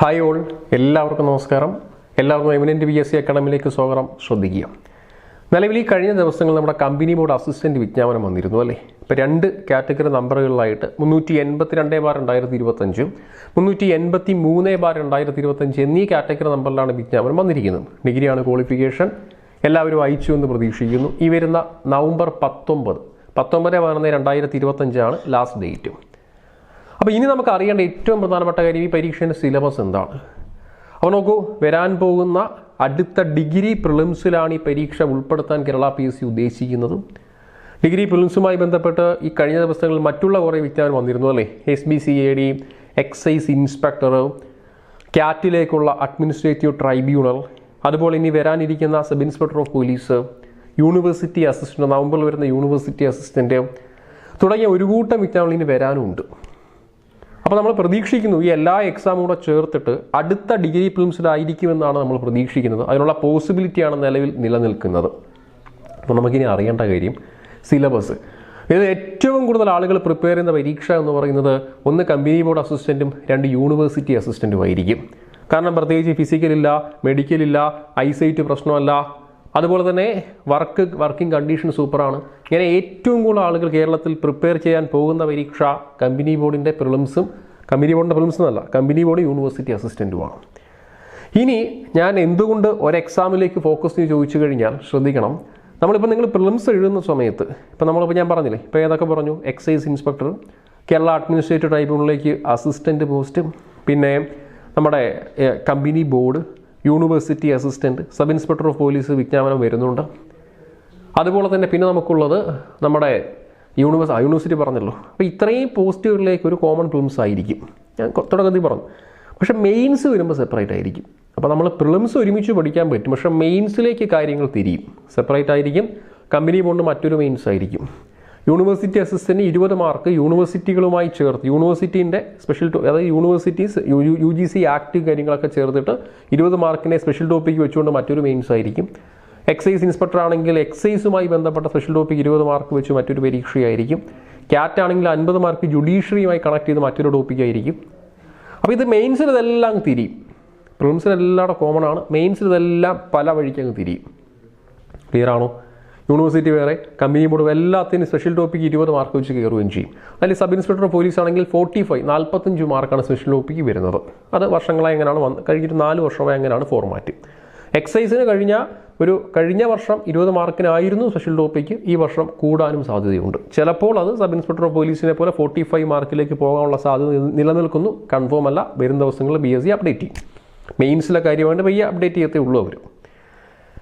Hi all എല്ലാവർക്കും നമസ്കാരം. എല്ലാവർക്കും എമിനന്റ് ബി എസ് സി അക്കാഡമിയിലേക്ക് സ്വാഗതം. ശ്രദ്ധിക്കുക. നിലവിൽ ഈ കഴിഞ്ഞ ദിവസങ്ങൾ നമ്മുടെ കമ്പനി ബോർഡ് അസിസ്റ്റന്റ് വിജ്ഞാപനം വന്നിരുന്നു അല്ലേ? ഇപ്പോൾ രണ്ട് കാറ്റഗറി നമ്പറുകളിലായിട്ട് മുന്നൂറ്റി എൺപത്തി രണ്ട് ബാർ രണ്ടായിരത്തി ഇരുപത്തഞ്ചും മുന്നൂറ്റി എൺപത്തി മൂന്ന് ബാർ രണ്ടായിരത്തി ഇരുപത്തഞ്ച് എന്നീ കാറ്റഗറി നമ്പറിലാണ് വിജ്ഞാപനം വന്നിരിക്കുന്നത്. ഡിഗ്രിയാണ് ക്വാളിഫിക്കേഷൻ. എല്ലാവരും അയച്ചു എന്ന് പ്രതീക്ഷിക്കുന്നു. ഈ വരുന്ന നവംബർ പത്തൊമ്പത് പത്തൊമ്പത് പതിനൊന്ന് രണ്ടായിരത്തി ഇരുപത്തഞ്ചാണ് ലാസ്റ്റ് ഡേറ്റ് അപ്പോൾ ഇനി നമുക്ക് അറിയേണ്ട ഏറ്റവും പ്രധാനപ്പെട്ട കാര്യം ഈ പരീക്ഷേന്റെ സിലബസ് എന്താണ്? അപ്പോൾ നോക്കൂ വരാൻ പോകുന്ന അടുത്ത ഡിഗ്രി പ്രിലിംസിലാണ് ഈ പരീക്ഷ ഉൾപ്പെടുത്താൻ കേരള പി എസ് സി ഉദ്ദേശിക്കുന്നത്. ഡിഗ്രി പ്രിലിംസുമായി ബന്ധപ്പെട്ട് ഈ കഴിഞ്ഞ ദിവസങ്ങളിൽ മറ്റുള്ള കുറേ വിജ്ഞാനം വന്നിരുന്നു അല്ലേ? S B C A D excise inspector ക്യാറ്റിലേക്കുള്ള administrative tribunal അതുപോലെ ഇനി വരാനിരിക്കുന്ന sub inspector of police university assistant നവംബറിൽ വരുന്ന യൂണിവേഴ്സിറ്റി അസിസ്റ്റന്റ് തുടങ്ങിയ ഒരു കൂട്ടം വിജ്ഞാനങ്ങൾ ഇനി വരാനുമുണ്ട് അപ്പോൾ നമ്മൾ പ്രതീക്ഷിക്കുന്നു ഈ എല്ലാ എക്സാമും കൂടെ ചേർത്തിട്ട് അടുത്ത ഡിഗ്രി ഫിലിംസിലായിരിക്കുമെന്നാണ് നമ്മൾ പ്രതീക്ഷിക്കുന്നത്. അതിനുള്ള പോസിബിലിറ്റിയാണ് നിലവിൽ നിലനിൽക്കുന്നത്. അപ്പോൾ നമുക്കിനി അറിയേണ്ട കാര്യം സിലബസ് ഇത് ഏറ്റവും കൂടുതൽ ആളുകൾ പ്രിപ്പയർ ചെയ്യുന്ന പരീക്ഷ എന്ന് പറയുന്നത് ഒന്ന് കമ്പനി ബോർഡ് അസിസ്റ്റന്റും രണ്ട് യൂണിവേഴ്സിറ്റി അസിസ്റ്റന്റും ആയിരിക്കും. കാരണം പ്രത്യേകിച്ച് ഫിസിക്കലില്ല മെഡിക്കലില്ല ഐസൈറ്റ് പ്രശ്നമല്ല അതുപോലെ തന്നെ വർക്ക് വർക്കിംഗ് കണ്ടീഷൻ സൂപ്പറാണ് ഇങ്ങനെ ഏറ്റവും കൂടുതൽ ആളുകൾ കേരളത്തിൽ പ്രിപ്പയർ ചെയ്യാൻ പോകുന്ന പരീക്ഷ കമ്പനി ബോർഡിന്റെ പ്രിലിംസും കമ്പനി ബോർഡിന്റെ പ്രിലിംസ് എന്നല്ല കമ്പനി ബോർഡ് യൂണിവേഴ്സിറ്റി അസിസ്റ്റന്റുമാണ് ഇനി ഞാൻ എന്തുകൊണ്ട് ഒരു എക്സാമിലേക്ക് ഫോക്കസ് ചെയ്ത് ചോദിച്ചു കഴിഞ്ഞാൽ ശ്രദ്ധിക്കണം. നമ്മളിപ്പോൾ നിങ്ങൾ പ്രിലിംസ് എഴുതുന്ന സമയത്ത് ഇപ്പോൾ നമ്മളിപ്പോൾ ഞാൻ പറഞ്ഞില്ലേ ഇപ്പോൾ ഏതൊക്കെ പറഞ്ഞു? എക്സൈസ് ഇൻസ്പെക്ടർ കേരള അഡ്മിനിസ്ട്രേറ്റീവ് ട്രൈബ്യൂണലിലേക്ക് അസിസ്റ്റന്റ് പോസ്റ്റ് പിന്നെ നമ്മുടെ company board university assistant sub inspector of police വിജ്ഞാപനം വരുന്നുണ്ട്. അതുപോലെ തന്നെ പിന്നെ നമുക്കുള്ളത് നമ്മുടെ യൂണിവേഴ്സ് യൂണിവേഴ്സിറ്റി പറഞ്ഞല്ലോ. അപ്പോൾ ഇത്രയും പോസ്റ്റുകളിലേക്ക് ഒരു കോമൺ പ്രിലിംസ് ആയിരിക്കും. ഞാൻ തുടക്കത്തിൽ പറഞ്ഞു. പക്ഷേ മെയിൻസ് വരുമ്പോൾ സെപ്പറേറ്റ് ആയിരിക്കും. അപ്പോൾ നമ്മൾ പ്രിലിംസ് ഒരുമിച്ച് പഠിക്കാൻ പറ്റും. പക്ഷേ മെയിൻസിലേക്ക് കാര്യങ്ങൾ തിരിയും. സെപ്പറേറ്റ് ആയിരിക്കും. കമ്പനി ബോണ്ട് മറ്റൊരു മെയിൻസ് ആയിരിക്കും. യൂണിവേഴ്സിറ്റി അസിസ്റ്റന്റ് ഇരുപത് മാർക്ക് യൂണിവേഴ്സിറ്റികളുമായി ചേർത്ത് യൂണിവേഴ്സിറ്റീന്റെ സ്പെഷ്യൽ അതായത് universities U G C act കാര്യങ്ങളൊക്കെ ചേർത്തിട്ട് ഇരുപത് മാർക്കിനെ സ്പെഷ്യൽ ടോപ്പിക്ക് വെച്ചുകൊണ്ട് മറ്റൊരു മെയിൻസ് ആയിരിക്കും. എക്സൈസ് ഇൻസ്പെക്ടർ ആണെങ്കിൽ എക്സൈസുമായി ബന്ധപ്പെട്ട സ്പെഷ്യൽ ടോപ്പിക്ക് ഇരുപത് മാർക്ക് വെച്ച് മറ്റൊരു പരീക്ഷയായിരിക്കും. ക്യാറ്റ് ആണെങ്കിൽ അൻപത് മാർക്ക് ജുഡീഷ്യറിയുമായി കണക്ട് ചെയ്ത് മറ്റൊരു ടോപ്പിക്കായിരിക്കും അപ്പോൾ ഇത് മെയിൻസിൽ ഇതെല്ലാം തിരിയും. പ്രിലിംസിൽ എല്ലാവരുടെ കോമൺ ആണ്. മെയിൻസിൽ ഇതെല്ലാം പല വഴിക്ക് അങ്ങ് തിരിയും. ക്ലിയർ ആണോ? യൂണിവേഴ്സിറ്റി വേറെ കമ്പനി ബോർഡ് എല്ലാത്തിനും സ്പെഷ്യൽ ടോപ്പിക്ക് ഇരുപത് മാർക്ക് വെച്ച് കയറുകയും ചെയ്യും. അതിൽ സബ് ഇൻസ്പെക്ടർ പോലീസ് ആണെങ്കിൽ ഫോർട്ടി ഫൈവ് നാൽപ്പത്തഞ്ച് മാർക്കാണ് സ്പെഷ്യൽ ടോപ്പിക്ക് വരുന്നത്. അത് വർഷങ്ങളായി എങ്ങനെയാണ് വന്ന് കഴിഞ്ഞിട്ട് നാല് വർഷമായി എങ്ങനെയാണ് ഫോർമാറ്റ് എക്സൈസിന് കഴിഞ്ഞ ഒരു കഴിഞ്ഞ വർഷം ഇരുപത് മാർക്കിനായിരുന്നു സ്പെഷ്യൽ ടോപ്പിക്ക് ഈ വർഷം കൂടാനും സാധ്യതയുണ്ട്. ചിലപ്പോൾ അത് സബ് ഇൻസ്പെക്ടർ ഓഫ് പോലീസിനെ പോലെ ഫോർട്ടി ഫൈവ് മാർക്കിലേക്ക് പോകാനുള്ള സാധ്യത നിലനിൽക്കുന്നു. കൺഫേം അല്ല വരും ദിവസങ്ങളിൽ ബി എസ് സി അപ്ഡേറ്റ് ചെയ്യും. മെയിൻസിലെ കാര്യമായിട്ട് പയ്യെ അപ്ഡേറ്റ് ചെയ്യത്തേ ഉള്ളൂ അവർ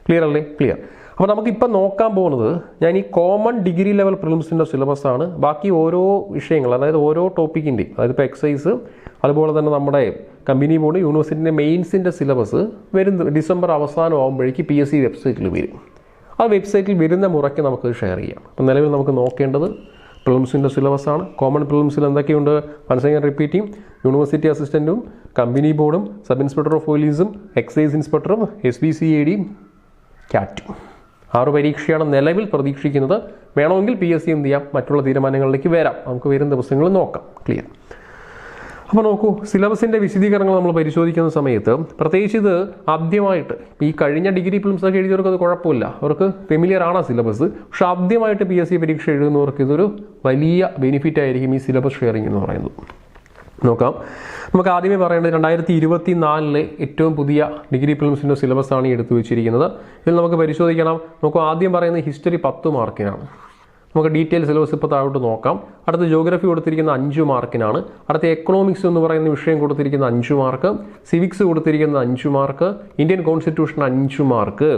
ക്ലിയർ അല്ലേ? ക്ലിയർ അപ്പോൾ നമുക്കിപ്പോൾ നോക്കാൻ പോകുന്നത് ഞാൻ ഈ കോമൺ ഡിഗ്രി ലെവൽ പ്രിലിംസിന്റെ സിലബസ് ആണ്. ബാക്കി ഓരോ വിഷയങ്ങൾ അതായത് ഓരോ ടോപ്പിക്കിന്റെയും അതായത് ഇപ്പോൾ എക്സൈസ് അതുപോലെ തന്നെ നമ്മുടെ കമ്പനി ബോർഡ് യൂണിവേഴ്സിറ്റിന്റെ മെയിൻസിന്റെ സിലബസ് വരുന്ന ഡിസംബർ അവസാനം ആകുമ്പോഴേക്ക് പി എസ് സി വെബ്സൈറ്റിൽ വരും. ആ വെബ്സൈറ്റിൽ വരുന്ന മുറയ്ക്ക് നമുക്ക് ഷെയർ ചെയ്യാം. അപ്പം നിലവിൽ നമുക്ക് നോക്കേണ്ടത് പ്രിലിംസിന്റെ സിലബസ് ആണ്. കോമൺ പ്രിലിംസിൽ എന്തൊക്കെയുണ്ട്? മനസ്സിലാക്കാൻ റിപ്പീറ്റ് ചെയ്യും. യൂണിവേഴ്സിറ്റി അസിസ്റ്റന്റും കമ്പനി ബോർഡും സബ് ഇൻസ്പെക്ടർ ഓഫ് പോലീസും എക്സൈസ് ഇൻസ്പെക്ടറും എസ് ബി സി എ ഡിയും ക്യാറ്റും ആറ് പരീക്ഷയാണ് നിലവിൽ പ്രതീക്ഷിക്കുന്നത്. വേണമെങ്കിൽ പി എസ് സി എന്ത് ചെയ്യാം. മറ്റുള്ള തീരുമാനങ്ങളിലേക്ക് വരാം. നമുക്ക് വരും ദിവസങ്ങളിൽ നോക്കാം. ക്ലിയർ അപ്പോൾ നോക്കൂ സിലബസിന്റെ വിശദീകരണങ്ങൾ നമ്മൾ പരിശോധിക്കുന്ന സമയത്ത് പ്രത്യേകിച്ച് ഇത് ആദ്യമായിട്ട് ഈ കഴിഞ്ഞ ഡിഗ്രി ഫിലിംസ് ഒക്കെ എഴുതിയവർക്ക് അത് കുഴപ്പമില്ല. അവർക്ക് ഫെമിലിയർ ആണ് സിലബസ്. പക്ഷെ ആദ്യമായിട്ട് പി എസ് സി പരീക്ഷ എഴുതുന്നവർക്ക് ഇതൊരു വലിയ ബെനിഫിറ്റ് ആയിരിക്കും ഈ സിലബസ് ഷെയറിംഗ് എന്ന് പറയുന്നത്. നോക്കാം. നമുക്ക് ആദ്യമേ പറയേണ്ടത് രണ്ടായിരത്തി ഇരുപത്തി നാലിലെ ഏറ്റവും പുതിയ ഡിഗ്രി ഫിലിംസിന്റെ സിലബസ് ആണ് ഈ എടുത്തു വെച്ചിരിക്കുന്നത്. ഇതിൽ നമുക്ക് പരിശോധിക്കണം. നമുക്ക് ആദ്യം പറയുന്നത് ഹിസ്റ്ററി പത്ത് മാർക്കിനാണ്. നമുക്ക് ഡീറ്റെയിൽ സിലബസ് ഇപ്പോൾ താഴോട്ട് നോക്കാം. അടുത്ത ജോഗ്രഫി കൊടുത്തിരിക്കുന്ന അഞ്ച് മാർക്കിനാണ്. അടുത്ത എക്കണോമിക്സ് എന്ന് പറയുന്ന വിഷയം കൊടുത്തിരിക്കുന്ന അഞ്ച് മാർക്ക്. സിവിക്സ് കൊടുത്തിരിക്കുന്ന അഞ്ച് മാർക്ക്. ഇന്ത്യൻ കോൺസ്റ്റിറ്റ്യൂഷൻ അഞ്ച് മാർക്ക്.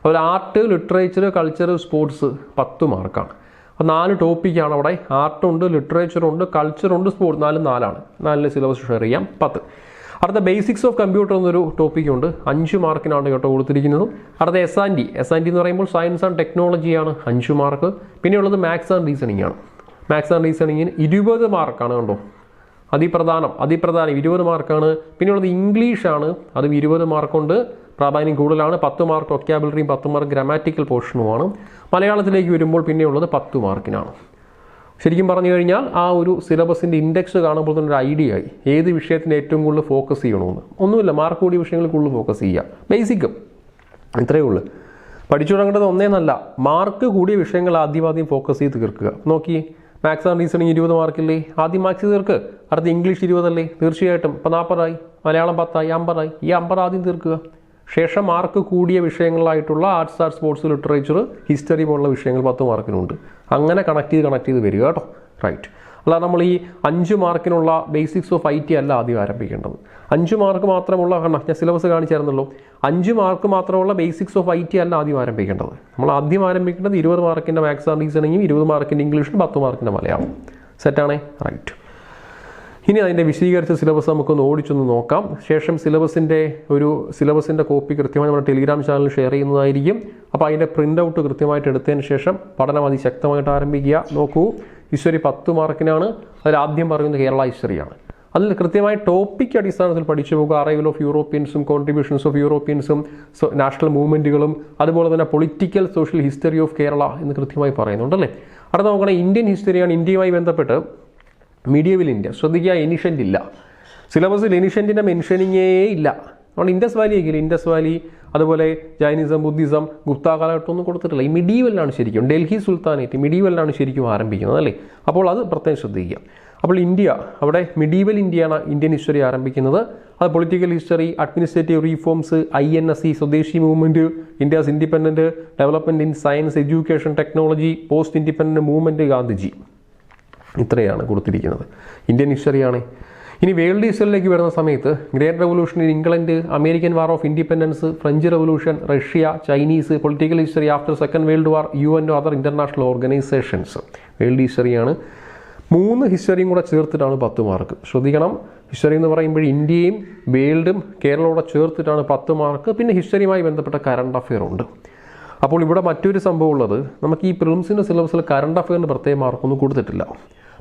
അതുപോലെ ആർട്ട് ലിറ്ററേച്ചർ കൾച്ചർ സ്പോർട്സ് പത്ത് മാർക്കാണ്. അപ്പോൾ നാല് ടോപ്പിക്കാണ് അവിടെ. ആർട്ടുണ്ട് ലിറ്ററേച്ചറുണ്ട് കൾച്ചറുണ്ട് സ്പോർട്സ് നാലും നാലാണ്. നാലിലെ സിലബസ് ഷെയർ ചെയ്യാം. പത്ത്. അടുത്ത ബേസിക്സ് ഓഫ് കമ്പ്യൂട്ടർ എന്നൊരു ടോപ്പിക്കുണ്ട് അഞ്ച് മാർക്കിനാണ് കേട്ടോ കൊടുത്തിരിക്കുന്നത്. അടുത്ത S and D S and D എന്ന് പറയുമ്പോൾ സയൻസ് ആൻഡ് ടെക്നോളജിയാണ് അഞ്ച് മാർക്ക്. പിന്നെയുള്ളത് മാത്സ് ആൻഡ് റീസണിംഗ് ആണ്. മാത്സ് ആൻഡ് റീസണിങ്ങിന് ഇരുപത് മാർക്കാണ് കണ്ടോ? അതിപ്രധാനം അതിപ്രധാനം ഇരുപത് മാർക്കാണ്. പിന്നെയുള്ളത് ഇംഗ്ലീഷാണ് അതും ഇരുപത് മാർക്കുണ്ട്. പ്രാധാന്യം കൂടുതലാണ്. പത്ത് മാർക്ക് ഒക്യാബിലറിയും പത്ത് മാർക്ക് ഗ്രാമാറ്റിക്കൽ പോർഷനുമാണ് മലയാളത്തിലേക്ക് വരുമ്പോൾ പിന്നെയുള്ളത് പത്ത് മാർക്കിനാണ് ശരിക്കും പറഞ്ഞു കഴിഞ്ഞാൽ ആ ഒരു സിലബസിന്റെ ഇൻഡെക്സ് കാണുമ്പോൾ തന്നെ ഒരു ഐഡിയ ആയി ഏത് വിഷയത്തിന് ഏറ്റവും കൂടുതൽ ഫോക്കസ് ചെയ്യണമെന്ന്. ഒന്നുമില്ല മാർക്ക് കൂടിയ വിഷയങ്ങളിൽ കൂടുതൽ ഫോക്കസ് ചെയ്യുക ബേസിക്കും ഇത്രയേ ഉള്ളൂ. പഠിച്ചു തുടങ്ങേണ്ടത് ഒന്നേന്നല്ല മാർക്ക് കൂടിയ വിഷയങ്ങൾ ആദ്യം ആദ്യം ഫോക്കസ് ചെയ്ത് തീർക്കുക. നോക്കി മാത്സ് ആൻഡ് റീസണിങ് ഇരുപത് മാർക്കില്ലേ ആദ്യം മാത്സ് തീർക്ക്. അടുത്ത ഇംഗ്ലീഷ് ഇരുപതല്ലേ? തീർച്ചയായിട്ടും. ഇപ്പം നാൽപ്പതായി മലയാളം പത്തായി. അമ്പതായി. ഈ അമ്പത് ആദ്യം തീർക്കുക. ശേഷം മാർക്ക് കൂടിയ വിഷയങ്ങളായിട്ടുള്ള arts arts sports literature history പോലുള്ള വിഷയങ്ങൾ പത്ത് മാർക്കിനുണ്ട്. അങ്ങനെ കണക്ട് ചെയ്ത് കണക്ട് ചെയ്ത് വരിക കേട്ടോ. റൈറ്റ് അല്ലാതെ നമ്മൾ ഈ അഞ്ച് മാർക്കിനുള്ള ബേസിക്സ് ഓഫ് ഐ ടി അല്ല ആദ്യം ആരംഭിക്കേണ്ടത്. അഞ്ച് മാർക്ക് മാത്രമുള്ള ഞാൻ സിലബസ് കാണിച്ചായിരുന്നല്ലോ. അഞ്ച് മാർക്ക് മാത്രമുള്ള ബേസിക്സ് ഓഫ് ഐ ടി അല്ല ആദ്യം ആരംഭിക്കേണ്ടത്. നമ്മൾ ആദ്യം ആരംഭിക്കേണ്ടത് ഇരുപത് മാർക്കിന്റെ മാത്സ് ആൻഡ് റീസണിങ്ങും ഇരുപത് മാർക്കിന്റെ ഇംഗ്ലീഷും പത്ത് മാർക്കിന്റെ മലയാളം. സെറ്റാണേ റൈറ്റ് ഇനി അതിന്റെ വിശദീകരിച്ച സിലബസ് നമുക്കൊന്ന് ഓടിച്ചൊന്ന് നോക്കാം. ശേഷം സിലബസിന്റെ ഒരു സിലബസിന്റെ കോപ്പി കൃത്യമായി നമ്മുടെ ടെലിഗ്രാം ചാനലിൽ ഷെയർ ചെയ്യുന്നതായിരിക്കും. അപ്പോൾ അതിന്റെ പ്രിന്റ് ഔട്ട് കൃത്യമായിട്ട് എടുത്തതിന് ശേഷം പഠനം അതിശക്തമായിട്ട് ആരംഭിക്കുക. നോക്കൂ ഈശ്വരി പത്ത് മാർക്കിനാണ്. അതിൽ ആദ്യം പറയുന്നത് കേരള ഹിസ്റ്ററിയാണ് അതിൽ കൃത്യമായി ടോപ്പിക് അടിസ്ഥാനത്തിൽ പഠിച്ചു പോകുക. അറൈവൽ ഓഫ് യൂറോപ്യൻസും കോൺട്രിബ്യൂഷൻസ് ഓഫ് യൂറോപ്യൻസും നാഷണൽ മൂവ്മെന്റുകളും അതുപോലെ തന്നെ political social history of Kerala എന്ന് കൃത്യമായി പറയുന്നുണ്ടല്ലേ അടുത്ത നോക്കണേ ഇന്ത്യൻ ഹിസ്റ്ററിയാണ് ഇന്ത്യയുമായി ബന്ധപ്പെട്ട് മീഡിയവിൽ ഇന്ത്യ ശ്രദ്ധിക്കുക എനിഷ്യന്റ് ഇല്ല. സിലബസിൽ എനിഷ്യന്റിന്റെ മെൻഷനിങ്ങേ ഇല്ല. നമ്മൾ ഇൻഡസ് വാലി എങ്കിൽ ഇൻഡസ് വാലി അതുപോലെ ജൈനിസം ബുദ്ധിസം ഗുപ്ത കാലഘട്ടമൊന്നും കൊടുത്തിട്ടില്ല. ഈ മിഡീവലിലാണ് ശരിക്കും. ഡൽഹി സുൽത്താനേറ്റ് മിഡീവലിലാണ് ശരിക്കും ആരംഭിക്കുന്നത് അല്ലേ? അപ്പോൾ അത് പ്രത്യേകം ശ്രദ്ധിക്കുക. അപ്പോൾ ഇന്ത്യ അവിടെ മിഡീവൽ ഇന്ത്യയാണ് ഇന്ത്യൻ ഹിസ്റ്ററി ആരംഭിക്കുന്നത്. അത് political history administrative reforms I N S C swadeshi movement India's independent development in science education technology post independent movement Gandhiji. ഇത്രയാണ് കൊടുത്തിരിക്കുന്നത്. ഇന്ത്യൻ ഹിസ്റ്ററിയാണ്. ഇനി വേൾഡ് ഹിസ്റ്ററിലേക്ക് വരുന്ന സമയത്ത് great revolution in England American war of independence French revolution Russia Chinese political history after second world war U N other international organisations. World ഹിസ്റ്ററിയാണ്. മൂന്ന് ഹിസ്റ്ററിയും കൂടെ ചേർത്തിട്ടാണ് പത്ത് മാർക്ക്. ശ്രദ്ധിക്കണം. ഹിസ്റ്ററി എന്ന് പറയുമ്പോൾ ഇന്ത്യയും വേൾഡും കേരളവും കൂടെ ചേർത്തിട്ടാണ് പത്ത് മാർക്ക്. പിന്നെ ഹിസ്റ്ററിയുമായി ബന്ധപ്പെട്ട കറണ്ട് അഫെയർ ഉണ്ട്. അപ്പോൾ ഇവിടെ മറ്റൊരു സംഭവം ഉള്ളത് നമുക്ക് ഈ പ്രിലിംസിന്റെ സിലബസിൽ കറണ്ട് അഫെയറിന് പ്രത്യേക മാർക്കൊന്നും കൊടുത്തിട്ടില്ല.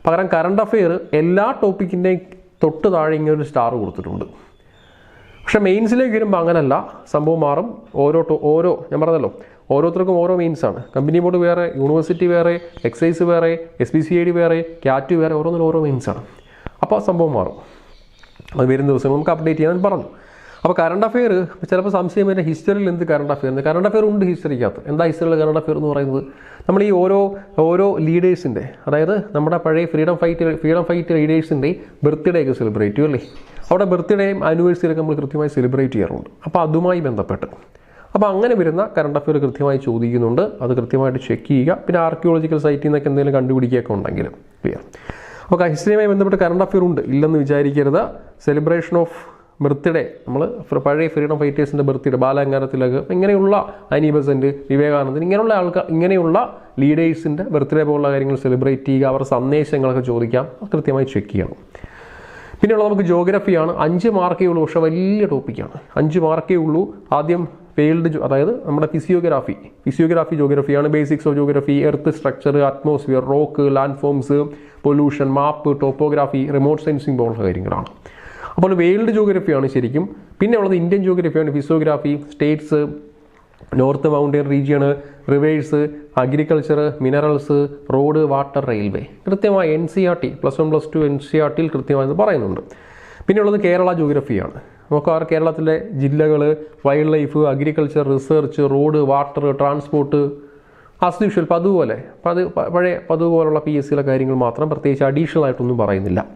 പകരം കറണ്ട് അഫെയർ എല്ലാ ടോപ്പിക്കിന്റെയും തൊട്ട് താഴെ ഇങ്ങനെ ഒരു സ്റ്റാർ കൊടുത്തിട്ടുണ്ട്. പക്ഷേ മെയിൻസിലേക്ക് വരുമ്പോൾ അങ്ങനല്ല സംഭവം മാറും. ഓരോ ഓരോ ഞാൻ പറഞ്ഞല്ലോ ഓരോരുത്തർക്കും ഓരോ മെയിൻസാണ് കമ്പനി ബോർഡ് വേറെ യൂണിവേഴ്സിറ്റി വേറെ എക്സൈസ് വേറെ S P C I D വേറെ ക്യാറ്റ് വേറെ ഓരോന്നിനും ഓരോ മെയിൻസാണ് അപ്പോൾ സംഭവം മാറും. അത് വരുന്ന ദിവസം നമുക്ക് അപ്ഡേറ്റ് ചെയ്യാൻ പറഞ്ഞു. അപ്പോൾ കറണ്ട് അഫെയർ ചിലപ്പോൾ സംശയം വരുന്ന ഹിസ്റ്ററിയിൽ എന്ത് കറണ്ട് അഫെയർ കറണ്ട് അഫെയർ ഉണ്ട് ഹിസ്റ്ററിക്കകത്ത് എന്താ ഹിസ്റ്ററിയിൽ കറണ്ട് അഫെയർ എന്ന് പറയുന്നത്? നമ്മൾ ഈ ഓരോ ഓരോ ലീഡേഴ്സിന്റെ അതായത് നമ്മുടെ പഴയ ഫ്രീഡം ഫൈറ്റ് ഫ്രീഡം ഫൈറ്റ് ലീഡേഴ്സിന്റെ ബർത്ത്ഡേ ഒക്കെ സെലിബ്രേറ്റ് ചെയ്യും അല്ലേ? അവിടെ ബർത്ത്ഡേയും ആനിവേഴ്സറിയൊക്കെ നമ്മൾ കൃത്യമായി സെലിബ്രേറ്റ് ചെയ്യാറുണ്ട്. അപ്പോൾ അതുമായി ബന്ധപ്പെട്ട്. അപ്പോൾ അങ്ങനെ വരുന്ന കറണ്ട് അഫെയർ കൃത്യമായി ചോദിക്കുന്നുണ്ട്. അത് കൃത്യമായിട്ട് ചെക്ക് ചെയ്യുക. പിന്നെ ആർക്കിയോളജിക്കൽ സൈറ്റിൽ നിന്നൊക്കെ എന്തെങ്കിലും കണ്ടുപിടിക്കുകയൊക്കെ ഉണ്ടെങ്കിലും ക്ലിയർ അപ്പോൾ ഹിസ്റ്ററിയുമായി ബന്ധപ്പെട്ട് കറണ്ട് അഫെയർ ഉണ്ട്? ഇല്ലെന്ന് വിചാരിക്കരുത്. സെലിബ്രേഷൻ ഓഫ് ബർത്ത്ഡേ നമ്മൾ പഴയ ഫ്രീഡം ഫൈറ്റേഴ്സിന്റെ ബർത്ത്ഡേ ബാലങ്കാരത്തിലൊക്കെ ഇങ്ങനെയുള്ള അനി വിവേകാനന്ദൻ ഇങ്ങനെയുള്ള ആൾക്കാർ ഇങ്ങനെയുള്ള ലീഡേഴ്സിന്റെ ബർത്ത്ഡേ പോലുള്ള കാര്യങ്ങൾ സെലിബ്രേറ്റ് ചെയ്യുക അവരുടെ സന്ദേശങ്ങളൊക്കെ ചോദിക്കാം കൃത്യമായി ചെക്ക് ചെയ്യണം. പിന്നെയുള്ള നമുക്ക് ജോഗ്രഫിയാണ് അഞ്ച് മാർക്കേ ഉള്ളൂ പക്ഷേ വലിയ ടോപ്പിക്കാണ് അഞ്ച് മാർക്കേ ഉള്ളൂ. ആദ്യം ഫീൽഡ് അതായത് നമ്മുടെ physiography physiography ജോഗ്രഫിയാണ് basics of geography earth structure atmosphere rock land forms pollution map topography remote sensing പോലുള്ള കാര്യങ്ങളാണ്. അപ്പോൾ വേൾഡ് ജോഗ്രഫിയാണ് ശരിക്കും. പിന്നെ ഉള്ളത് Indian ജോഗ്രഫിയാണ്. Physiography states north mountain region rivers agriculture minerals road water railway. കൃത്യമായി N C R T plus one plus two N C R ടിയിൽ കൃത്യമായി പറയുന്നുണ്ട്. പിന്നെ ഉള്ളത് കേരള ജോഗ്രഫിയാണ്. നമുക്ക് ആ കേരളത്തിലെ ജില്ലകൾ wild life agriculture research road water transport as usual പതുപോലെ പത് പഴയ പതുപോലുള്ള പി എസ് സിയിലെ കാര്യങ്ങൾ മാത്രം പ്രത്യേകിച്ച് അഡീഷണൽ ആയിട്ടൊന്നും പറയുന്നില്ല.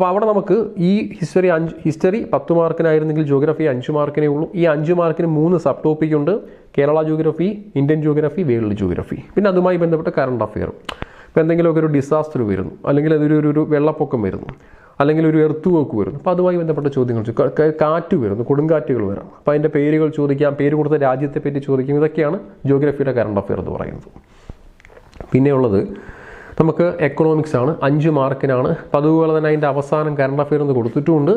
അപ്പോൾ അവിടെ നമുക്ക് ഈ ഹിസ്റ്ററി അഞ്ച് ഹിസ്റ്ററി പത്ത് മാർക്കിനായിരുന്നെങ്കിൽ ജോഗ്രഫി അഞ്ച് മാർക്കിനേ ഉള്ളൂ. ഈ അഞ്ച് മാർക്കിന് മൂന്ന് സബ് ടോപ്പിക് ഉണ്ട്. Kerala geography Indian geography world geography. പിന്നെ അതുമായി ബന്ധപ്പെട്ട കറണ്ട് അഫെയർ ഇപ്പോൾ എന്തെങ്കിലുമൊക്കെ ഒരു ഡിസാസ്റ്റർ വരുന്നു. അല്ലെങ്കിൽ അതൊരു ഒരു- വെള്ളപ്പൊക്കം വരുന്നു. അല്ലെങ്കിൽ ഒരു എർത്ത് വർക്ക് വരുന്നു. അപ്പോൾ അതുമായി ബന്ധപ്പെട്ട ചോദ്യങ്ങൾ കാറ്റ് വരുന്നു. കൊടുങ്കാറ്റുകൾ വരാം അപ്പോൾ അതിന്റെ പേരുകൾ ചോദിക്കാം. പേര് കൊടുത്ത രാജ്യത്തെ പറ്റി ചോദിക്കും. ഇതൊക്കെയാണ് ജോഗ്രഫിയുടെ കറണ്ട് അഫെയർ എന്ന് പറയുന്നത്. പിന്നെയുള്ളത് നമുക്ക് എക്കണോമിക്സ് ആണ് അഞ്ച് മാർക്കിനാണ് അതുപോലെ തന്നെ അതിന്റെ അവസാനം കറണ്ട് അഫെയർ എന്ന് കൊടുത്തിട്ടുമുണ്ട്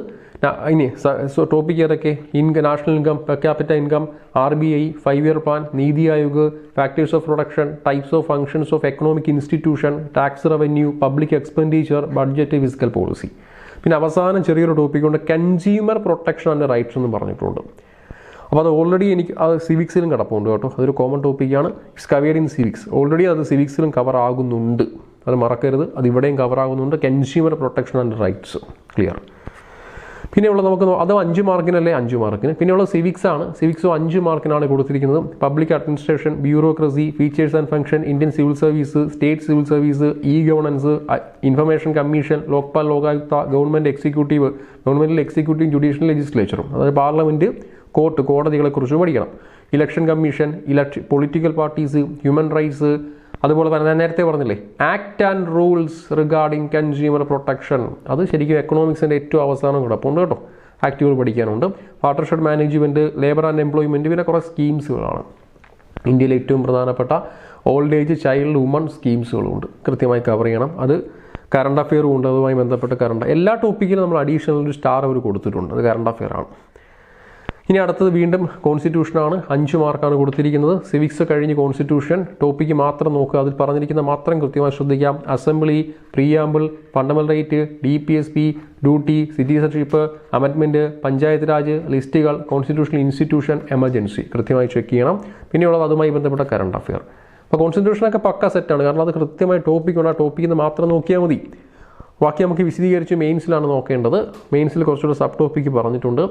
ഇനി ടോപ്പിക് ഏതൊക്കെ? Income national income per capita income R B I five year plan Niti Aayog factors of production types of functions of economic institution tax revenue public expenditure budget physical policy പിന്നെ അവസാനം ചെറിയൊരു ടോപ്പിക്കുണ്ട് consumer protection and rights എന്ന് പറഞ്ഞിട്ടുണ്ട്. അപ്പോൾ അത് already എനിക്ക് അത് സിവിക്സിലും കിടപ്പുണ്ട് കേട്ടോ. അതൊരു കോമൺ ടോപ്പിക്കാണ് it's cover in civics already അത് സിവിക്സിലും കവർ ആകുന്നുണ്ട്. അത് മറക്കരുത്. അത് ഇവിടെയും കവർ ആകുന്നുണ്ട്. Consumer protection and rights clear പിന്നെയുള്ള നമുക്ക് അത് അഞ്ച് മാർക്കിനല്ലേ? അഞ്ച് മാർക്കിന്. പിന്നെയുള്ള സിവിക്സ് ആണ്. സിവിക്സും അഞ്ച് മാർക്കിനാണ് കൊടുത്തിരിക്കുന്നത്. Public administration bureaucracy features and function Indian civil service state civil service e governance information commission Lokpal Lokayukta government executive ഗവൺമെന്റിൽ എക്സിക്യൂട്ടീവ് ജുഡീഷ്യൽ ലെജിസ്ലേച്ചറും അതായത് പാർലമെന്റ് കോർട്ട് കോടതികളെക്കുറിച്ച് പഠിക്കണം. Election commission election political parties human rights അതുപോലെ തന്നെ ഞാൻ നേരത്തെ പറഞ്ഞില്ലേ act and rules regarding consumer protection. അത് ശരിക്കും എക്കണോമിക്സിന്റെ ഏറ്റവും അവസാനം കിടപ്പുണ്ട് കേട്ടോ. ആക്റ്റുകൾ പഠിക്കാനുണ്ട്. Watershed management labour and employment പിന്നെ കുറേ സ്കീംസുകളാണ്. ഇന്ത്യയിലെ ഏറ്റവും പ്രധാനപ്പെട്ട ഓൾഡ് ഏജ് ചൈൽഡ് വുമൺ സ്കീംസുകളുണ്ട്. കൃത്യമായി കവർ ചെയ്യണം. അത് കറണ്ട് അഫെയറും ഉണ്ട്. അതുമായി ബന്ധപ്പെട്ട് കറണ്ട് എല്ലാ ടോപ്പിക്കിലും നമ്മൾ അഡീഷണൽ ഒരു സ്റ്റാർ അവർ കൊടുത്തിട്ടുണ്ട്. അത് കറണ്ട് അഫെയർ ആണ് ഇനി അടുത്തത് വീണ്ടും കോൺസ്റ്റിറ്റ്യൂഷനാണ്. അഞ്ച് മാർക്കാണ് കൊടുത്തിരിക്കുന്നത്. സിവിക്സ് കഴിഞ്ഞ് കോൺസ്റ്റിറ്റ്യൂഷൻ. ടോപ്പിക്ക് മാത്രം നോക്കുക. അതിൽ പറഞ്ഞിരിക്കുന്ന മാത്രം കൃത്യമായി ശ്രദ്ധിക്കാം. Assembly preamble fundamental right D P S P duty citizenship അമെൻമെന്റ് panchayat raj ലിസ്റ്റുകൾ കോൺസ്റ്റിറ്റ്യൂഷണൽ ഇൻസ്റ്റിറ്റ്യൂഷൻ എമർജൻസി കൃത്യമായി ചെക്ക് ചെയ്യണം. പിന്നെയുള്ളത് അതുമായി ബന്ധപ്പെട്ട കറണ്ട് അഫെയർ. അപ്പോൾ കോൺസ്റ്റിറ്റ്യൂഷനൊക്കെ പക്ക സെറ്റാണ് കാരണം അത് കൃത്യമായി ടോപ്പിക്കുണ്ട് ആ ടോപ്പിക്കിൽ നിന്ന് മാത്രം നോക്കിയാൽ മതി. ബാക്കി നമുക്ക് വിശദീകരിച്ച് മെയിൻസിലാണ് നോക്കേണ്ടത്. മെയിൻസിൽ കുറച്ചുകൂടെ സബ് ടോപ്പിക്ക് പറഞ്ഞിട്ടുണ്ട്.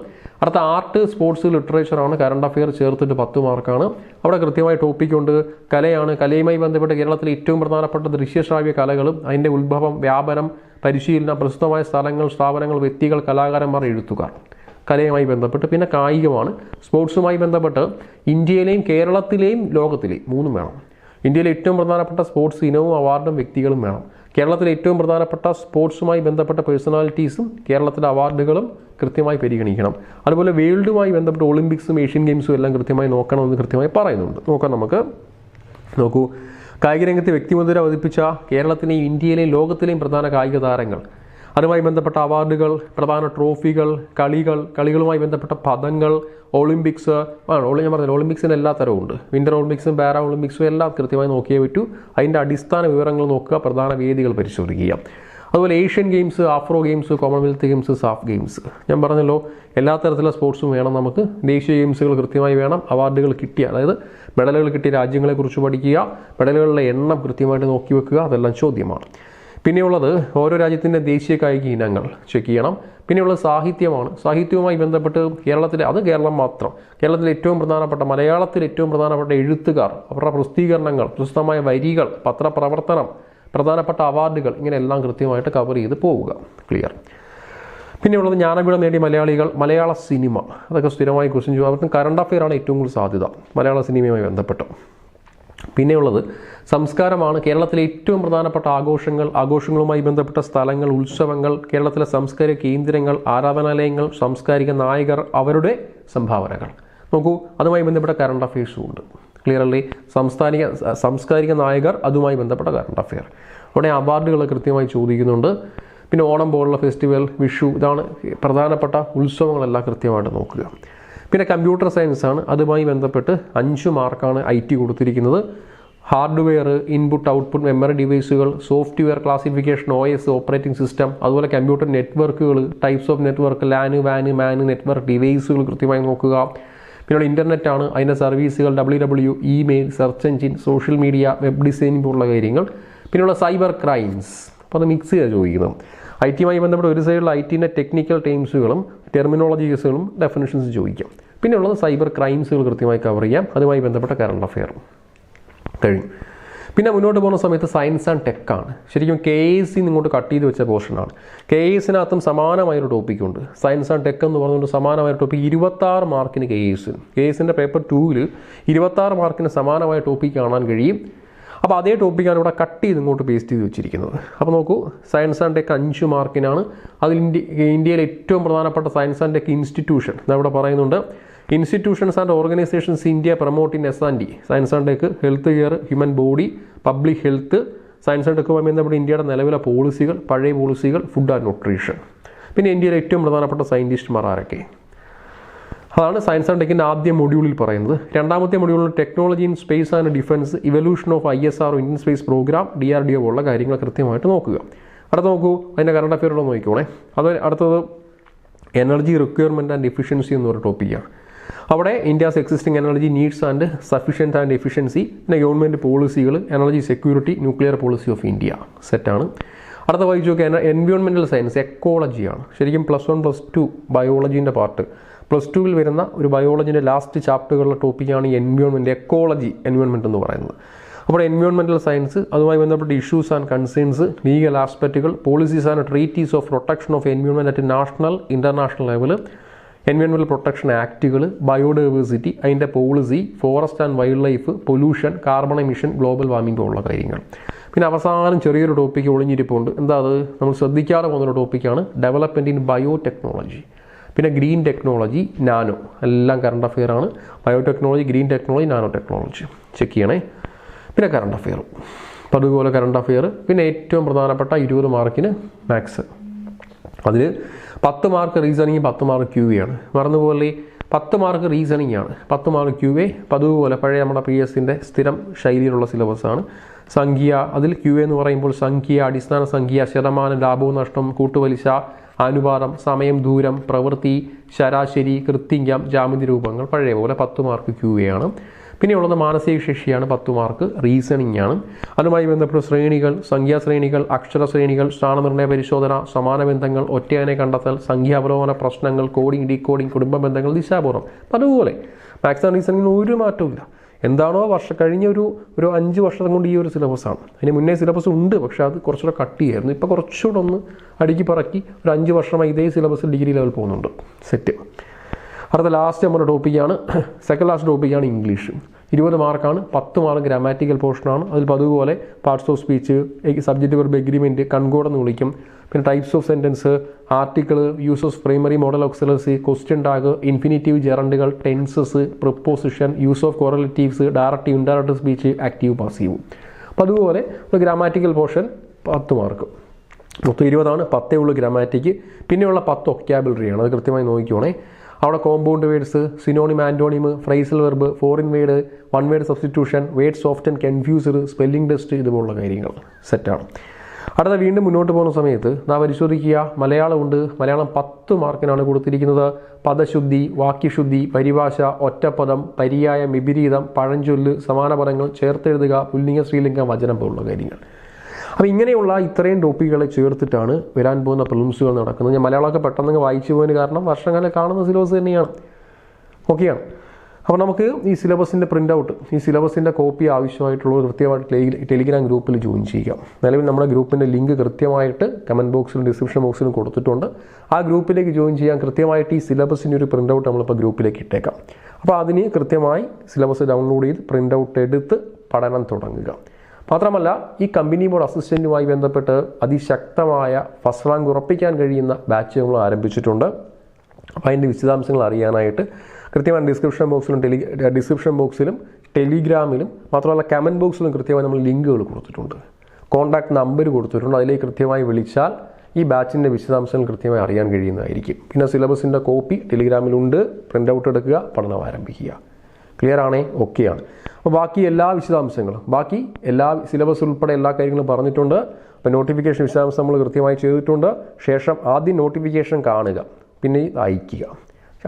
അടുത്ത ആർട്ട് സ്പോർട്സ് ലിറ്ററേച്ചറാണ് കറണ്ട് അഫെയർ ചേർത്തിട്ട് പത്ത് മാർക്കാണ്. അവിടെ കൃത്യമായ ടോപ്പിക് ഉണ്ട് കലയാണ്. കലയുമായി ബന്ധപ്പെട്ട് കേരളത്തിലെ ഏറ്റവും പ്രധാനപ്പെട്ട ദൃശ്യശ്രാവ്യ കലകളും അതിന്റെ ഉത്ഭവം വ്യാപനം പരിശീലനം പ്രസിദ്ധമായ സ്ഥലങ്ങൾ സ്ഥാപനങ്ങൾ വ്യക്തികൾ കലാകാരന്മാർ എഴുത്തുകാർ കലയുമായി ബന്ധപ്പെട്ട് പിന്നെ കായികമാണ്. സ്പോർട്സുമായി ബന്ധപ്പെട്ട് ഇന്ത്യയിലെയും കേരളത്തിലെയും ലോകത്തിലെയും മൂന്നും വേണം. ഇന്ത്യയിലെ ഏറ്റവും പ്രധാനപ്പെട്ട സ്പോർട്സ് ഇനവും അവാർഡും വ്യക്തികളും വേണം. കേരളത്തിലെ ഏറ്റവും പ്രധാനപ്പെട്ട സ്പോർട്സുമായി ബന്ധപ്പെട്ട പേഴ്സണാലിറ്റീസും കേരളത്തിലെ അവാർഡുകളും കൃത്യമായി പരിഗണിക്കണം. അതുപോലെ വേൾഡുമായി ബന്ധപ്പെട്ട ഒളിമ്പിക്സും ഏഷ്യൻ ഗെയിംസും എല്ലാം കൃത്യമായി നോക്കണമെന്ന് കൃത്യമായി പറയുന്നുണ്ട്. നോക്കാം നമുക്ക്. നോക്കൂ. കായിക രംഗത്തെ വ്യക്തിമുദ്ര പതിപ്പിച്ച കേരളത്തിലെയും ഇന്ത്യയിലെയും ലോകത്തിലെയും പ്രധാന കായിക താരങ്ങൾ അതുമായി ബന്ധപ്പെട്ട അവാർഡുകൾ പ്രധാന ട്രോഫികൾ കളികൾ കളികളുമായി ബന്ധപ്പെട്ട പദങ്ങൾ ഒളിമ്പിക്സ് ആണ് ഞാൻ പറഞ്ഞത് ഒളിമ്പിക്സിന് എല്ലാ തരവും ഉണ്ട്. വിന്റർ ഒളിമ്പിക്സും പാരാ ഒളിമ്പിക്സും എല്ലാം കൃത്യമായി നോക്കിയേ പറ്റൂ. അതിന്റെ അടിസ്ഥാന വിവരങ്ങൾ നോക്കുക പ്രധാന വേദികൾ പരിശോധിക്കുക. അതുപോലെ Asian games Afro games Commonwealth games SAF games. ഞാൻ പറഞ്ഞല്ലോ എല്ലാ തരത്തിലുള്ള സ്പോർട്സും വേണം നമുക്ക്. ദേശീയ ഗെയിംസുകൾ കൃത്യമായി വേണം. അവാർഡുകൾ കിട്ടിയ അതായത് മെഡലുകൾ കിട്ടിയ രാജ്യങ്ങളെക്കുറിച്ച് പഠിക്കുക മെഡലുകളുടെ എണ്ണം കൃത്യമായിട്ട് നോക്കി വെക്കുക അതെല്ലാം ചോദ്യമാണ്. പിന്നെയുള്ളത് ഓരോ രാജ്യത്തിന്റെ ദേശീയ കായിക ഇനങ്ങൾ ചെക്ക് ചെയ്യണം. പിന്നെയുള്ള സാഹിത്യമാണ്. സാഹിത്യവുമായി ബന്ധപ്പെട്ട് കേരളത്തിലെ അത് കേരളം മാത്രം. കേരളത്തിലെ ഏറ്റവും പ്രധാനപ്പെട്ട മലയാളത്തിൽ ഏറ്റവും പ്രധാനപ്പെട്ട എഴുത്തുകാർ അവരുടെ പ്രസിദ്ധീകരണങ്ങൾ പ്രസിദ്ധമായ വരികൾ പത്രപ്രവർത്തനം പ്രധാനപ്പെട്ട അവാർഡുകൾ ഇങ്ങനെയെല്ലാം കൃത്യമായിട്ട് കവർ ചെയ്ത് പോവുക. ക്ലിയർ പിന്നെയുള്ളത് ജ്ഞാനപീഠം നേടിയ മലയാളികൾ മലയാള സിനിമ. അതൊക്കെ സ്ഥിരമായി ക്വസ്റ്റ്യൻ അവർക്ക് കറണ്ട് അഫെയറാണ് ഏറ്റവും കൂടുതൽ സാധ്യത. മലയാള സിനിമയുമായി ബന്ധപ്പെട്ട്. പിന്നെയുള്ളത് സംസ്കാരമാണ് കേരളത്തിലെ ഏറ്റവും പ്രധാനപ്പെട്ട ആഘോഷങ്ങൾ ആഘോഷങ്ങളുമായി ബന്ധപ്പെട്ട സ്ഥലങ്ങൾ ഉത്സവങ്ങൾ കേരളത്തിലെ സംസ്കാര കേന്ദ്രങ്ങൾ ആരാധനാലയങ്ങൾ സാംസ്കാരിക നായകർ അവരുടെ സംഭാവനകൾ. നോക്കൂ അതുമായി ബന്ധപ്പെട്ട കറണ്ട് അഫയേഴ്സും ഉണ്ട്. ക്ലിയർലി സംസ്ഥാനിക സാംസ്കാരിക നായകർ അതുമായി ബന്ധപ്പെട്ട കറണ്ട് അഫെയർ അവിടെ അവാർഡുകൾ കൃത്യമായി ചോദിക്കുന്നുണ്ട്. പിന്നെ ഓണം പോലുള്ള ഫെസ്റ്റിവൽ വിഷു ഇതാണ് പ്രധാനപ്പെട്ട ഉത്സവങ്ങളെല്ലാം കൃത്യമായിട്ട് നോക്കുക. പിന്നെ കമ്പ്യൂട്ടർ സയൻസ് ആണ് അതുമായി ബന്ധപ്പെട്ട് അഞ്ച് മാർക്കാണ് ഐ ടി കൊടുത്തിരിക്കുന്നത്. Hardware input output memory ഡിവൈസുകൾ software classification O S operating system അതുപോലെ കമ്പ്യൂട്ടർ നെറ്റ്വർക്കുകൾ ടൈപ്സ് ഓഫ് നെറ്റ്വർക്ക് ലാന് വാന് മാന് നെറ്റ്വർക്ക് ഡിവൈസുകൾ കൃത്യമായി നോക്കുക. പിന്നെ ഇന്റർനെറ്റ് ആണ് അതിന്റെ സർവീസുകൾ W W email search engine social media web designing പോലുള്ള കാര്യങ്ങൾ. പിന്നെയുള്ള സൈബർ ക്രൈംസ്. അപ്പോൾ അത് മിക്സ് ചെയ്താണ് ചോദിക്കുന്നത്. ഐ ടിയുമായി ബന്ധപ്പെട്ട ഒരു സൈഡിൽ ഐ ടിന്റെ ടെക്നിക്കൽ ടേംസുകളും ടെർമിനോളജീസുകളും ഡെഫിനേഷൻസ് ചോദിക്കാം. പിന്നെ ഉള്ളത് സൈബർ ക്രൈംസുകൾ കൃത്യമായി കവർ ചെയ്യാം. അതുമായി ബന്ധപ്പെട്ട കറണ്ട് അഫെയർ കഴിഞ്ഞു. പിന്നെ മുന്നോട്ട് പോകുന്ന സമയത്ത് സയൻസ് ആൻഡ് ടെക്കാണ് ശരിക്കും കെ എസ് സി ഇങ്ങോട്ട് കട്ട് ചെയ്ത് വെച്ച പോർഷനാണ് കെ എസിനകത്തും സമാനമായൊരു ടോപ്പിക്കുണ്ട് സയൻസ് ആൻഡ് ടെക് എന്ന് പറഞ്ഞുകൊണ്ട് സമാനമായ ടോപ്പിക് ഇരുപത്താറ് മാർക്കിന് കെ എസ് കെ എസിന്റെ പേപ്പർ ടൂവിൽ ഇരുപത്താറ് മാർക്കിന് സമാനമായ ടോപ്പിക് കാണാൻ കഴിയും. അപ്പോൾ അതേ ടോപ്പിക്കാണ് ഇവിടെ കട്ട് ചെയ്ത് ഇങ്ങോട്ട് പേസ്റ്റ് ചെയ്ത് വെച്ചിരിക്കുന്നത്. അപ്പോൾ നോക്കൂ സയൻസ് ആൻഡ് ടെക് അഞ്ച് മാർക്കിനാണ് അതിൽ ഇന്ത്യ ഇന്ത്യയിലെ ഏറ്റവും പ്രധാനപ്പെട്ട സയൻസ് ആൻഡ് ടെക് ഇൻസ്റ്റിറ്റ്യൂഷൻ ഇവിടെ പറയുന്നുണ്ട് institutions and organisations India promote in S and D science and tech health care human body public health science and ടെക്കുമായി നമ്മുടെ ഇന്ത്യയുടെ നിലവിലെ പോളിസികൾ പഴയ പോളിസികൾ ഫുഡ് ആൻഡ് ന്യൂട്രീഷൻ പിന്നെ ഇന്ത്യയിലെ ഏറ്റവും പ്രധാനപ്പെട്ട സയന്റിസ്റ്റുമാർ ആരൊക്കെ? അതാണ് സയൻസ് ആൻഡ് ടെക്കിന്റെ ആദ്യ മൊഡ്യൂളിൽ പറയുന്നത്. രണ്ടാമത്തെ മൊഡ്യൂളിൽ technology in space and defence evolution of I S R Indian space programme D R D O പോലുള്ള കാര്യങ്ങൾ കൃത്യമായിട്ട് നോക്കുക. അടുത്ത നോക്കൂ അതിന്റെ കറണ്ട് അഫെയറുകൾ നോക്കിക്കോണേ അത് അടുത്തത് എനർജി റിക്വയർമെന്റ് ആൻഡ് എഫിഷ്യൻസി എന്ന് പറയുന്ന ടോപ്പിക്കാണ് അവിടെ India's existing energy needs and sufficient and efficiency പിന്നെ government പോളിസികൾ energy security nuclear policy of India സെറ്റാണ് അടുത്ത വായിച്ചു നോക്കിയാൽ എൻവയോൺമെന്റൽ സയൻസ് എക്കോളജിയാണ് ശരിക്കും പ്ലസ് വൺ പ്ലസ് ടു ബയോളജീന്റെ പാർട്ട് പ്ലസ് ടുവിൽ വരുന്ന ഒരു ബയോളജിന്റെ ലാസ്റ്റ് ചാപ്റ്ററുകളുടെ ടോപ്പിക്കാണ് എൻവയോൺമെന്റ് എക്കോളജി എൻവയോൺമെന്റ് എന്ന് പറയുന്നത്. അപ്പോൾ എൻവയോൺമെന്റൽ സയൻസ് അതുമായി ബന്ധപ്പെട്ട issues and concerns legal ആസ്പെക്റ്റുകൾ policies and treaties of protection of environment at national international level എൻവയോൺമെന്റൽ protection ആക്റ്റുകൾ ബയോഡൈവേഴ്സിറ്റി അതിന്റെ policy forest and wild life pollution carbon emission global warming പോലുള്ള കാര്യങ്ങൾ. പിന്നെ അവസാനം ചെറിയൊരു ടോപ്പിക്ക് ഒളിഞ്ഞിരിപ്പുണ്ട്. എന്താ അത്? നമ്മൾ ശ്രദ്ധിക്കാതെ പോകുന്നൊരു ടോപ്പിക്കാണ് ഡെവലപ്മെന്റ് ഇൻ ബയോ ടെക്നോളജി പിന്നെ ഗ്രീൻ ടെക്നോളജി നാനോ. എല്ലാം കറണ്ട് അഫെയർ ആണ്. Bio technology green technology nano technology check ചെയ്യണേ. പിന്നെ കറണ്ട് അഫെയർ അപ്പോൾ അതുപോലെ കറണ്ട് അഫെയർ പിന്നെ ഏറ്റവും പ്രധാനപ്പെട്ട ഇരുപത് മാർക്കിന് മാത്സ് അതിൽ പത്ത് മാർക്ക് റീസണിങ് പത്ത് മാർക്ക് ക്യൂ ആണ്. മറന്നുപോലെ പത്ത് മാർക്ക് റീസണിങ് ആണ്. പത്ത് മാർക്ക് ക്യൂ എ പതുപോലെ പഴയ നമ്മുടെ പി എസിന്റെ സ്ഥിരം ശൈലിയിലുള്ള സിലബസാണ് സംഖ്യ അതിൽ ക്യൂ എന്ന് പറയുമ്പോൾ സംഖ്യ അടിസ്ഥാന സംഖ്യ ശതമാനം ലാഭവും നഷ്ടം കൂട്ടുപലിശ അനുപാതം സമയം ദൂരം പ്രവൃത്തി ശരാശരി കൃത്യങ്കം ജാമിതി രൂപങ്ങൾ പഴയ പോലെ പത്ത് മാർക്ക് ക്യൂവയാണ് എ ആണ് പിന്നെയുള്ളത് മാനസിക ശേഷിയാണ് പത്ത് മാർക്ക് റീസണിംഗ് ആണ്. അതുമായി ബന്ധപ്പെട്ട ശ്രേണികൾ സംഖ്യാശ്രേണികൾ അക്ഷരശ്രേണികൾ സ്ഥാനനിർണയ പരിശോധന സമാന ബന്ധങ്ങൾ ഒറ്റയാനെ കണ്ടെത്തൽ സംഖ്യാവലോകന പ്രശ്നങ്ങൾ കോഡിംഗ് ഡീകോഡിംഗ് കുടുംബ ബന്ധങ്ങൾ ദിശാപൂർവം അതുപോലെ മാക്സിമം റീസണിങ്ങിന് ഒരു മാറ്റവും എന്താണോ വർഷം കഴിഞ്ഞ ഒരു ഒരു അഞ്ച് വർഷം കൊണ്ട് ഈ ഒരു സിലബസാണ് അതിന് മുന്നേ സിലബസ് ഉണ്ട് പക്ഷേ അത് കുറച്ചുകൂടെ കട്ട് ചെയ്യായിരുന്നു. ഇപ്പോൾ കുറച്ചുകൂടെ ഒന്ന് അടുക്കി പറക്കി ഒരു അഞ്ച് വർഷമായി ഇതേ സിലബസ് ഡിഗ്രി ലെവൽ പോകുന്നുണ്ട്. സെറ്റ് അടുത്ത ലാസ്റ്റ് നമ്മുടെ ടോപ്പിക്കാണ് സെക്കൻഡ് ലാസ്റ്റ് ടോപ്പിക്കാണ് ഇംഗ്ലീഷ് ഇരുപത് മാർക്കാണ് പത്ത് മാർക്ക് ഗ്രാമാറ്റിക്കൽ പോർഷനാണ്. അതിൽ പതുപോലെ parts of speech subject verb agreement concord എന്ന് വിളിക്കും. പിന്നെ types of sentence article use of primary modal auxiliary question tag infinitive ജെറണ്ടുകൾ tenses preposition use of correlatives directive indirect speech active passive അപ്പോൾ അതുപോലെ ഒരു grammatical portion പത്ത് mark. മൊത്തം ഇരുപതാണ് പത്തേ ഉള്ളൂ ഗ്രാമാറ്റിക്ക് പിന്നെയുള്ള പത്ത് ഒക്യാബിലറിയാണ് അത് കൃത്യമായി നോക്കിക്കോണേ. അവിടെ compound words synonym antonym phrasal verb foreign word one word substitution word soft and confuser spelling test ഇതുപോലുള്ള കാര്യങ്ങൾ സെറ്റാണ് അടുത്ത വീണ്ടും മുന്നോട്ട് പോകുന്ന സമയത്ത് നാം പരിശോധിക്കുക. മലയാളമുണ്ട് മലയാളം പത്ത് മാർക്കിനാണ് കൊടുത്തിരിക്കുന്നത്. പദശുദ്ധി വാക്യശുദ്ധി പരിഭാഷ ഒറ്റപ്പദം പര്യായം വിപരീതം പഴഞ്ചൊല്ല് സമാന പദങ്ങൾ ചേർത്തെഴുതുക പുല്ലിംഗ ശ്രീലിംഗം വചനം പോലുള്ള കാര്യങ്ങൾ. അപ്പോൾ ഇങ്ങനെയുള്ള ഇത്രയും ടോപ്പിക്കുകളെ ചേർത്തിട്ടാണ് വരാൻ പോകുന്ന പ്രിലിംസുകൾ നടക്കുന്നത്. ഞാൻ മലയാളമൊക്കെ പെട്ടെന്ന് വായിച്ചു പോയതിന് കാരണം വർഷങ്ങളെ കാണുന്ന സിലബസ് തന്നെയാണ്. ഓക്കെയാണ്. അപ്പോൾ നമുക്ക് ഈ സിലബസിന്റെ പ്രിന്റ് ഔട്ട് ഈ സിലബസിന്റെ കോപ്പി ആവശ്യമായിട്ടുള്ള കൃത്യമായിട്ട് ടെലിഗ്രാം ഗ്രൂപ്പിൽ ജോയിൻ ചെയ്യുക. നിലവിൽ നമ്മുടെ ഗ്രൂപ്പിന്റെ ലിങ്ക് കൃത്യമായിട്ട് കമന്റ് ബോക്സിലും ഡിസ്ക്രിപ്ഷൻ ബോക്സിലും കൊടുത്തിട്ടുണ്ട്. ആ ഗ്രൂപ്പിലേക്ക് ജോയിൻ ചെയ്യാൻ കൃത്യമായിട്ട് ഈ സിലബസിന്റെ ഒരു പ്രിന്റ് ഔട്ട് നമ്മളിപ്പോൾ ഗ്രൂപ്പിലേക്ക് ഇട്ടേക്കാം. അപ്പോൾ അതിന് കൃത്യമായി സിലബസ് ഡൗൺലോഡ് ചെയ്ത് പ്രിന്റ് ഔട്ട് എടുത്ത് പഠനം തുടങ്ങുക. മാത്രമല്ല ഈ കമ്പനി ബോർഡ് അസിസ്റ്റന്റുമായി ബന്ധപ്പെട്ട് അതിശക്തമായ ഫസ്റ്റ് റാങ്ക് ഉറപ്പിക്കാൻ കഴിയുന്ന ബാച്ച് നമ്മൾ ആരംഭിച്ചിട്ടുണ്ട്. അപ്പോൾ അതിന്റെ വിശദാംശങ്ങൾ അറിയാനായിട്ട് കൃത്യമായി ഡിസ്ക്രിപ്ഷൻ ബോക്സിലും ടെലി ഡിസ്ക്രിപ്ഷൻ ബോക്സിലും ടെലിഗ്രാമിലും മാത്രമല്ല കമന്റ് ബോക്സിലും കൃത്യമായി നമ്മൾ ലിങ്കുകൾ കൊടുത്തിട്ടുണ്ട്. കോൺടാക്ട് നമ്പർ കൊടുത്തിട്ടുണ്ട്. അതിലേക്ക് കൃത്യമായി വിളിച്ചാൽ ഈ ബാച്ചിന്റെ വിശദാംശങ്ങൾ കൃത്യമായി അറിയാൻ കഴിയുന്നതായിരിക്കും. പിന്നെ സിലബസിന്റെ കോപ്പി ടെലിഗ്രാമിലുണ്ട് പ്രിന്റ് ഔട്ട് എടുക്കുക പഠനം ആരംഭിക്കുക. ക്ലിയർ ആണേ? ഓക്കെയാണ് അപ്പോൾ ബാക്കി എല്ലാ വിശദാംശങ്ങളും ബാക്കി എല്ലാ സിലബസ് ഉൾപ്പെടെ എല്ലാ കാര്യങ്ങളും പറഞ്ഞിട്ടുണ്ട്. അപ്പോൾ നോട്ടിഫിക്കേഷൻ വിശദാംശം നമ്മൾ കൃത്യമായി ചെയ്തിട്ടുണ്ട്. ശേഷം ആദ്യം നോട്ടിഫിക്കേഷൻ കാണുക പിന്നെ അയക്കുക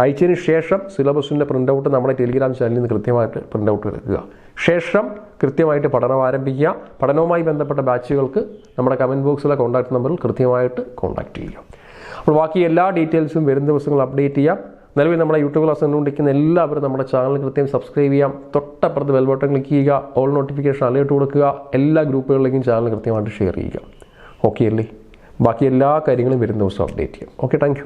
അയച്ചതിന് ശേഷം സിലബസിന്റെ പ്രിന്റ് ഔട്ട് നമ്മുടെ ടെലിഗ്രാം ചാനലിൽ നിന്ന് കൃത്യമായിട്ട് പ്രിന്റ് ഔട്ട് എടുക്കുക. ശേഷം കൃത്യമായിട്ട് പഠനം ആരംഭിക്കുക. പഠനവുമായി ബന്ധപ്പെട്ട ബാച്ചുകൾക്ക് നമ്മുടെ കമന്റ് ബോക്സിലെ കോൺടാക്ട് നമ്പറിൽ കൃത്യമായിട്ട് കോൺടാക്ട് ചെയ്യുക. അപ്പോൾ ബാക്കി എല്ലാ ഡീറ്റെയിൽസും വരും ദിവസങ്ങൾ അപ്ഡേറ്റ് ചെയ്യാം. നിലവിൽ നമ്മുടെ യൂട്യൂബ് ക്ലാസ് കണ്ടുകൊണ്ടിരിക്കുന്ന എല്ലാവരും നമ്മുടെ ചാനൽ കൃത്യം സബ്സ്ക്രൈബ് ചെയ്യാം. തൊട്ടപ്പുറത്ത് ബെൽ ബട്ടൺ ക്ലിക്ക് ചെയ്യുക ഓൾ നോട്ടിഫിക്കേഷൻ അലേർട്ട് കൊടുക്കുക എല്ലാ ഗ്രൂപ്പുകളിലേക്കും ചാനൽ കൃത്യമായിട്ട് ഷെയർ ചെയ്യുക. ഓക്കെ അല്ലേ? ബാക്കി എല്ലാ കാര്യങ്ങളും വരുന്ന ദിവസം അപ്ഡേറ്റ് ചെയ്യാം. Okay thank